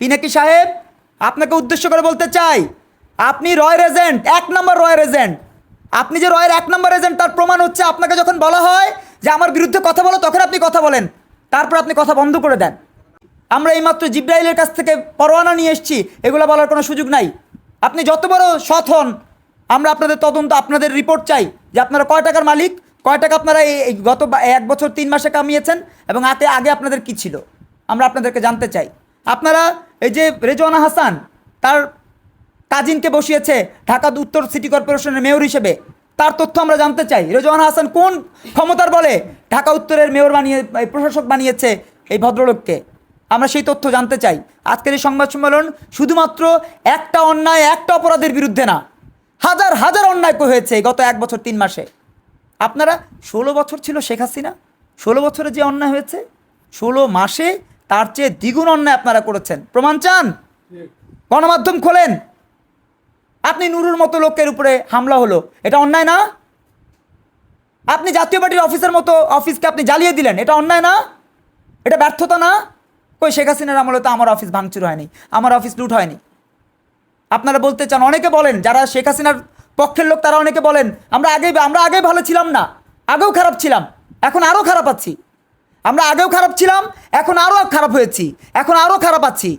পিনাকি সাহেব? আপনাকে উদ্দেশ্য করে বলতে চাই, আপনি রয়ের এজেন্ট, এক নম্বর রয়ের এজেন্ট। আপনি যে রয়ের এক নম্বর এজেন্ট, তার প্রমাণ হচ্ছে আপনাকে যখন বলা হয় যে আমার বিরুদ্ধে কথা বলো, তখন আপনি কথা বলেন। তারপর আপনি কথা বন্ধ করে দেন। আমরা এইমাত্র জিব্রাইলের কাছ থেকে পরোয়ানা নিয়ে এসেছি, এগুলো বলার কোনো সুযোগ নাই। আপনি যত বড় সৎ হন, আমরা আপনাদের তদন্ত, আপনাদের রিপোর্ট চাই যে আপনারা কয় টাকার মালিক, কয় টাকা আপনারা এই গত এক বছর তিন মাসে কামিয়েছেন এবং আগে আগে আপনাদের কি ছিল? আমরা আপনাদেরকে জানতে চাই। আপনারা এই যে রেজওয়ানা হাসান, তার কাজিনকে বসিয়েছে ঢাকা উত্তর সিটি কর্পোরেশনের মেয়র হিসেবে। তার তথ্য আমরা জানতে চাই। রেজওয়ানা হাসান কোন ক্ষমতার বলে ঢাকা উত্তরের মেয়র বানিয়ে প্রশাসক বানিয়েছে এই ভদ্রলোককে? আমরা সেই তথ্য জানতে চাই। আজকের এই সংবাদ সম্মেলন শুধুমাত্র একটা অন্যায়, একটা অপরাধের বিরুদ্ধে না, হাজার হাজার অন্যায় হয়েছে গত এক বছর, তিন মাসে। আপনারা ষোলো বছর ছিল শেখ হাসিনা। ষোলো বছরে যে অন্যায় হয়েছে, ষোলো মাসে তার চেয়ে দ্বিগুণ অন্যায় আপনারা করেছেন। প্রমাণ চান? গণমাধ্যম খোলেন। আপনি নুরুর মতো লোকের উপরে হামলা হলো। এটা অন্যায় না? আপনি জাতীয় পার্টির অফিসের মতো অফিসকে আপনি জ্বালিয়ে দিলেন। এটা অন্যায় না? এটা ব্যর্থতা না? কই শেখ হাসিনার আমলে তো আমার অফিস ভাঙচুর হয়নি। আমার অফিস লুট হয়নি। আপনারা বলতে চান, অনেকে বলেন, যারা শেখ হাসিনার পক্ষের লোক, তারা অনেকে বলেন, আমরা আগে আমরা আগে ভালো ছিলাম না। আগেও খারাপ ছিলাম। এখন আরও খারাপ আছি। আমরা আগেও খারাপ ছিলাম এখন আরও খারাপ হয়েছি এখন আরও খারাপ আছি।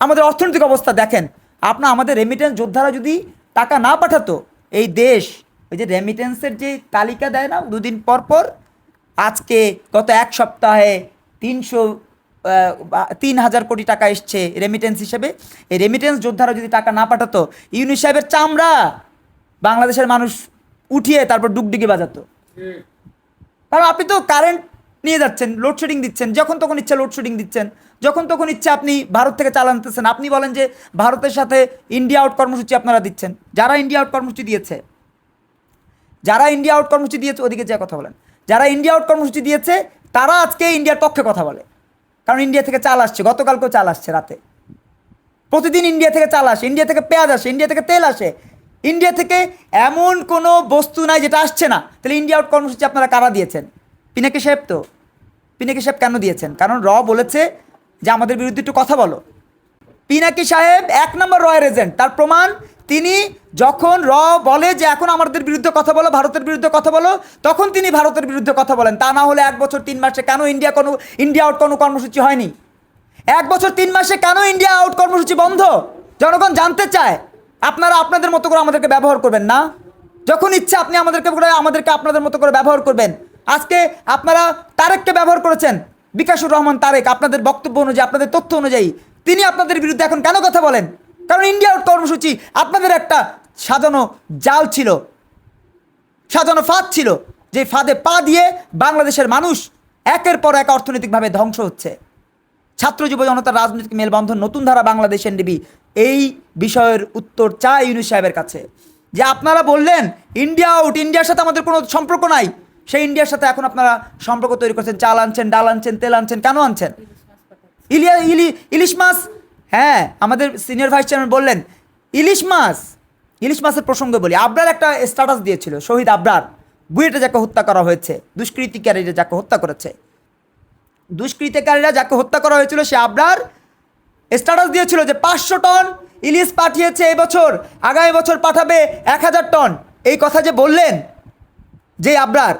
আমাদের অর্থনৈতিক অবস্থা দেখেন আপনার আমাদের রেমিটেন্স যোদ্ধারা যদি টাকা না পাঠাতো এই দেশ ওই যে রেমিটেন্সের যে তালিকা দেয় না দুদিন পর পর আজকে গত এক সপ্তাহে তিনশো তিন হাজার কোটি টাকা এসছে রেমিটেন্স হিসেবে। এই রেমিটেন্স যোদ্ধারা যদি টাকা না পাঠাতো ইউনিস সাহেবের চামড়া বাংলাদেশের মানুষ উঠিয়ে তারপর ডুগডুগি বাজাতো। কারণ আপনি তো কারেন্ট নিয়ে যাচ্ছেন লোডশেডিং দিচ্ছেন, যখন তখন ইচ্ছা লোডশেডিং দিচ্ছেন, যখন তখন ইচ্ছা আপনি ভারত থেকে চাল আনতেছেন, আপনি বলেন যে ভারতের সাথে ইন্ডিয়া আউট কর্মসূচি আপনারা দিচ্ছেন, যারা ইন্ডিয়া আউট কর্মসূচি দিয়েছে, যারা ইন্ডিয়া আউট কর্মসূচি দিয়েছে, ওদিকে যা কথা বলেন, যারা ইন্ডিয়া আউট কর্মসূচি দিয়েছে, তারা আজকে ইন্ডিয়ার পক্ষে কথা বলে, কারণ ইন্ডিয়া থেকে চাল আসছে, গতকালকেও চাল আসছে রাতে। প্রতিদিন ইন্ডিয়া থেকে চাল আসে ইন্ডিয়া থেকে পেঁয়াজ আসে ইন্ডিয়া থেকে তেল আসে। ইন্ডিয়া থেকে এমন কোনো বস্তু নাই যেটা আসছে না। তাহলে ইন্ডিয়া আউট কর্মসূচি আপনারা কারা দিয়েছেন? পিনাকি সাহেব তো। পিনাকি সাহেব কেন দিয়েছেন? কারণ র বলেছে যে আমাদের বিরুদ্ধে একটু কথা বলো। পিনাকি সাহেব এক নম্বর রয়ের এজেন্ট তার প্রমাণ, তিনি যখন র বলে যে এখন আমাদের বিরুদ্ধে কথা বলো, ভারতের বিরুদ্ধে কথা বলো, তখন তিনি ভারতের বিরুদ্ধে কথা বলেন। তা না হলে এক বছর তিন মাসে কেন ইন্ডিয়া কোনো, ইন্ডিয়া আউট কোনো কর্মসূচি হয়নি? এক বছর তিন মাসে কেন ইন্ডিয়া আউট কর্মসূচি বন্ধ? জনগণ জানতে চায়। আপনারা আপনাদের মতো করে আমাদেরকে ব্যবহার করবেন না। যখন ইচ্ছা আপনি আমাদেরকে আমাদেরকে আপনাদের মতো করে ব্যবহার করবেন। আজকে আপনারা তারেককে ব্যবহার করেছেন। বিকাশুর রহমান তারেক আপনাদের বক্তব্য অনুযায়ী, আপনাদের তথ্য অনুযায়ী তিনি আপনাদের বিরুদ্ধে এখন কেন কথা বলেন? কারণ ইন্ডিয়া আউট কর্মসূচি আপনাদের একটা সাজানো জাল ছিল, সাজানো ফাঁদ ছিল, যে ফাঁদে পা দিয়ে বাংলাদেশের মানুষ একের পর এক অর্থনৈতিকভাবে ধ্বংস হচ্ছে। ছাত্র যুব জনতার রাজনৈতিক মেলবন্ধন, নতুন ধারা বাংলাদেশ এনডিবি, এই বিষয়ের উত্তর চায় ইউনুস সাহেবের কাছে। যে আপনারা বললেন, ইন্ডিয়া আউট, ইন্ডিয়ার সাথে আমাদের কোনো সম্পর্ক নাই। সেই ইন্ডিয়ার সাথে এখন আপনারা সম্পর্ক তৈরি করছেন, চাল আনছেন, ডাল আনছেন, তেল আনছেন, কেন আনছেন? ইলিয়া, ইলি, ইলিশ মাছ? হ্যাঁ আমাদের সিনিয়র ভাইস চেয়ারম্যান বললেন, ইলিশ মাছ, ইলিশ মাছের প্রসঙ্গে বলি। আবরার একটা স্ট্যাটাস দিয়েছিল, শহীদ আবরার। বুয়েটে যাকে হত্যা করা হয়েছে, দুষ্কৃতিকারীরা যাকে হত্যা করেছে। দুষ্কৃতিকারীরা যাকে হত্যা করা হয়েছিল, সে আবরার স্ট্যাটাস দিয়েছিল যে পাঁচশো টন ইলিশ পাঠিয়েছে এবছর, আগামী বছর পাঠাবে এক হাজার টন। এই কথা যে বললেন, যে আবরার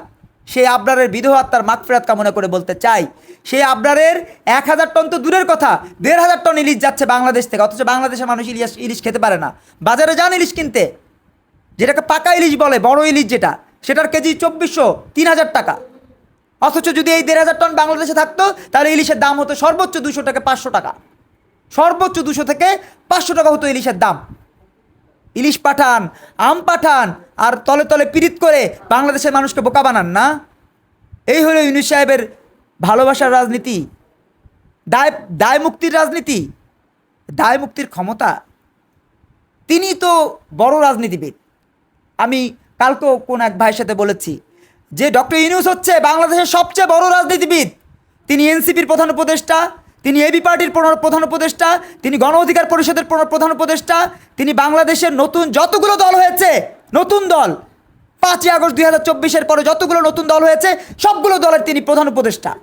সেই আবরারের বিধবা আত্মার মাগফিরাত কামনা করে বলতে চাই। সেই আবরারের এক হাজার টন তো দূরের কথা, দেড় হাজার টন ইলিশ যাচ্ছে বাংলাদেশ থেকে, অথচ বাংলাদেশের মানুষ ইলিশ ইলিশ খেতে পারে না। বাজারে যান ইলিশ কিনতে। যেটাকে পাকা ইলিশ বলে, বড় ইলিশ যেটা, সেটার কেজি চব্বিশশো তিন হাজার টাকা। অথচ যদি এই দেড় হাজার টন বাংলাদেশে থাকতো, তাহলে ইলিশের দাম হতো সর্বোচ্চ দুশো থেকে পাঁচশো টাকা। সর্বোচ্চ দুশো থেকে পাঁচশো টাকা হতো ইলিশের দাম। ইলিশ পাঠান, আম পাঠান আর তলে তলে পীড়িত করে বাংলাদেশের মানুষকে বোকা বানান, না? এই হলো ইউনুস সাহেবের ভালোবাসার রাজনীতি। দায় দায় মুক্তির রাজনীতি, দায় মুক্তির ক্ষমতা। তিনি তো বড় রাজনীতিবিদ। আমি কালকেও কোন এক ভাইয়ের সাথে বলেছি যে ডক্টর ইউনুস হচ্ছে বাংলাদেশের সবচেয়ে বড় রাজনীতিবিদ। তিনি এনসিপির প্রধান উপদেষ্টা তিনি এবি পার্টির প্রধান- উপদেষ্টা, তিনি গণ অধিকার পরিষদের প্র- প্রধান উপদেষ্টা, তিনি বাংলাদেশের নতুন যতগুলো দল হয়েছে, নতুন দল, পাঁচই আগস্ট দুই হাজার চব্বিশের পরে যতগুলো নতুন দল হয়েছে, সবগুলো দলের তিনি প্রধান উপদেষ্টা।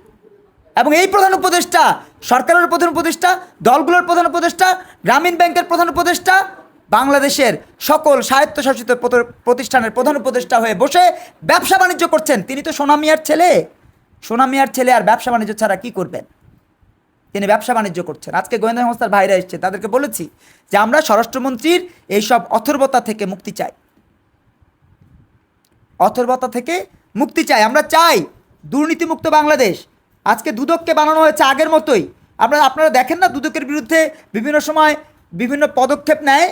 এবং এই প্রধান উপদেষ্টা সরকারের প্রধান উপদেষ্টা, দলগুলোর প্রধান উপদেষ্টা, গ্রামীণ ব্যাংকের প্রধান উপদেষ্টা, বাংলাদেশের সকল স্বায়ত্তশাসিত প্রতিষ্ঠানের প্রধান উপদেষ্টা হয়ে বসে ব্যবসা বাণিজ্য করছেন। তিনি তো সোনামিয়ার ছেলে। সোনামিয়ার ছেলে আর ব্যবসা বাণিজ্য ছাড়া কী করবেন? তিনি ব্যবসা বাণিজ্য করছেন। আজকে গোয়েন্দা সংস্থার ভাইরা এসছে। তাদেরকে বলেছি যে আমরা স্বরাষ্ট্রমন্ত্রীর এইসব অথর্বতা থেকে মুক্তি চাই। অথর্বতা থেকে মুক্তি চাই। আমরা চাই দুর্নীতিমুক্ত বাংলাদেশ। আজকে দুদককে বানানো হয়েছে আগের মতোই। আমরা আপনারা দেখেন না দুদকের বিরুদ্ধে বিভিন্ন সময় বিভিন্ন পদক্ষেপ নেয়।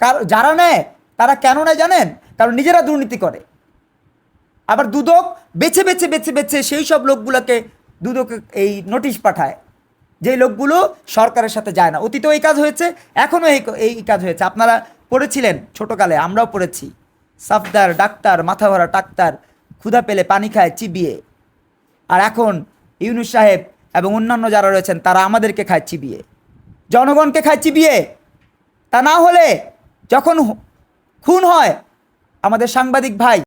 কার যারা নেয়, তারা কেন নেয় জানেন? কারণ নিজেরা দুর্নীতি করে। আবার দুদক বেছে বেছে বেছে বেছে সেই সব লোকগুলোকে দুদক এই নোটিশ পাঠায়। যেই লোকগুলো সরকারের সাথে যায় না। অতীতেও এই কাজ হয়েছে এখনও এই এই কাজ হয়েছে। আপনারা পড়েছিলেন ছোটোকালে, আমরাও পড়েছি। সাফদার, ডাক্তার মাথা ভরা ডাক্তার ক্ষুধা পেলে পানি খায়, চিবিয়ে। আর এখন ইউনুস সাহেব এবং অন্যান্য যারা রয়েছেন, তারা আমাদেরকে খায়, চিবিয়ে। জনগণকে খায়, চিবিয়ে। তা না হলে যখন খুন হয়, আমাদের সাংবাদিক ভাই